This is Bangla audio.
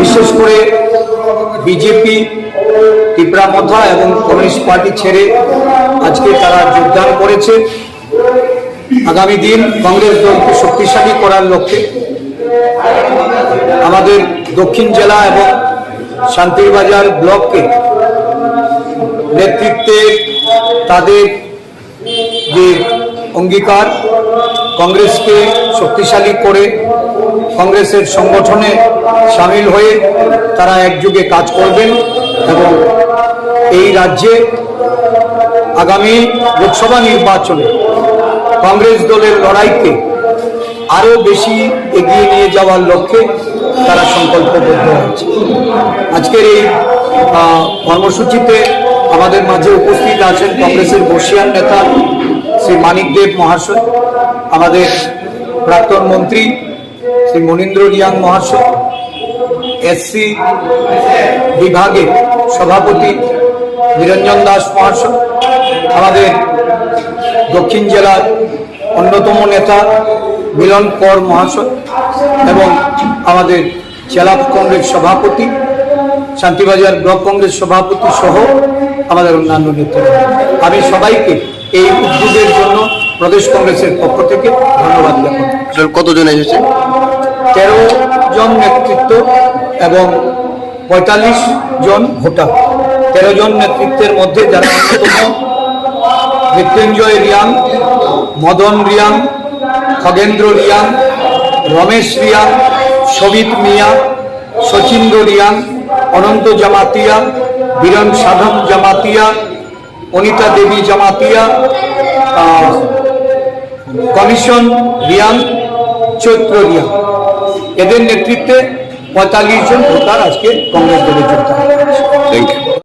বিশেষ করে বিজেপি টিপ্রামথা এবং কমিউনিস্ট পার্টি ছেড়ে আজকে তারা যোগদান করেছে। আগামী দিন কংগ্রেস দলকে শক্তিশালী করার লক্ষ্যে আমাদের দক্ষিণ জেলা এবং শান্তিরবাজার ব্লককে নেতৃত্বে তাদের যে অঙ্গীকার কংগ্রেসকে শক্তিশালী করে কংগ্রেসের সংগঠনে সামিল হয়ে তারা একযোগে কাজ করবেন এবং এই রাজ্যে আগামী লোকসভা নির্বাচনে কংগ্রেস দলের লড়াইকে আরও বেশি এগিয়ে নিয়ে যাওয়ার লক্ষ্যে তারা সংকল্পবদ্ধ হয়েছে। আজকের এই কর্মসূচিতে আমাদের মাঝে উপস্থিত আছেন কংগ্রেসের বর্ষিয়ান নেতা শ্রী মানিক দেব মহাশয়, আমাদের প্রাক্তন মন্ত্রী শ্রী মনীন্দ্র রিয়াং মহাশয় এসসি বিভাগের সভাপতি নিরঞ্জন দাস মহাশয়, আমাদের দক্ষিণ জেলার অন্যতম নেতা মিলন কর মহাশয় এবং আমাদের জেলা কংগ্রেস সভাপতি, শান্তিবাজার ব্লক কংগ্রেস সভাপতি সহ আমাদের অন্যান্য নেতৃত্ব আমি সবাইকে এই উদ্যোগের জন্য প্রদেশ কংগ্রেসের পক্ষ থেকে ধন্যবাদ জ্ঞাপন কতজন এসেছে? তেরো জন নেতৃত্ব এবং পঁয়তাল্লিশ জন ভোটার। তেরো জন নেতৃত্বের মধ্যে যারা অন্যতম মৃত্যুঞ্জয় রিয়াং মদন রিয়াং খগেন্দ্র রিয়াং রমেশ রিয়াং সবিত মিয়া শচীন্দ্র রিয়াং অনন্ত জামাতিয়া বীরন সাধন জামাতিয়া অনিতা দেবী জামাতিয়া কমিশন রিয়াং, চৈত্র রিয়াং। এদের নেতৃত্বে পঁয়তাল্লিশ জন ভোটার আজকে কংগ্রেস দলে যোগদান